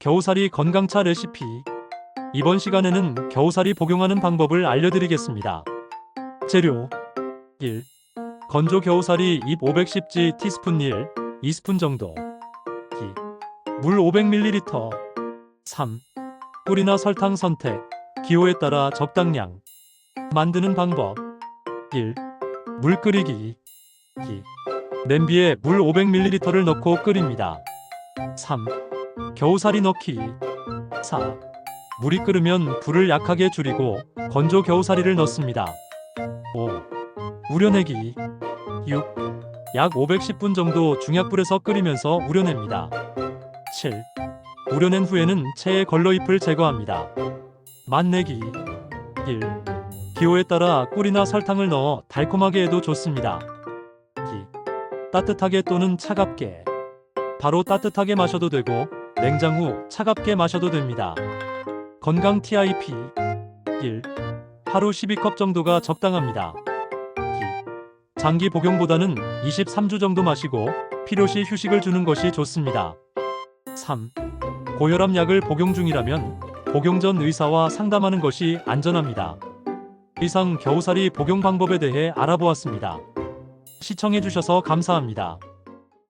겨우살이 건강차 레시피. 이번 시간에는 겨우살이 복용하는 방법을 알려드리겠습니다. 재료 1. 건조 겨우살이 잎 510g 티스푼 1, 2스푼 정도 2. 물 500ml 3. 꿀이나 설탕 선택 기호에 따라 적당량 만드는 방법 1. 물 끓이기 2. 냄비에 물 500ml를 넣고 끓입니다. 3. 겨우살이 넣기 4. 물이 끓으면 불을 약하게 줄이고 건조 겨우살이를 넣습니다. 5. 우려내기 6. 약 510분 정도 중약불에서 끓이면서 우려냅니다. 7. 우려낸 후에는 체에 걸러잎을 제거합니다. 맛내기 1. 기호에 따라 꿀이나 설탕을 넣어 달콤하게 해도 좋습니다. 2. 따뜻하게 또는 차갑게 바로 따뜻하게 마셔도 되고 냉장 후 차갑게 마셔도 됩니다. 건강 TIP 1. 하루 12컵 정도가 적당합니다. 2. 장기 복용보다는 23주 정도 마시고 필요시 휴식을 주는 것이 좋습니다. 3. 고혈압 약을 복용 중이라면 복용 전 의사와 상담하는 것이 안전합니다. 이상 겨우살이 복용 방법에 대해 알아보았습니다. 시청해주셔서 감사합니다.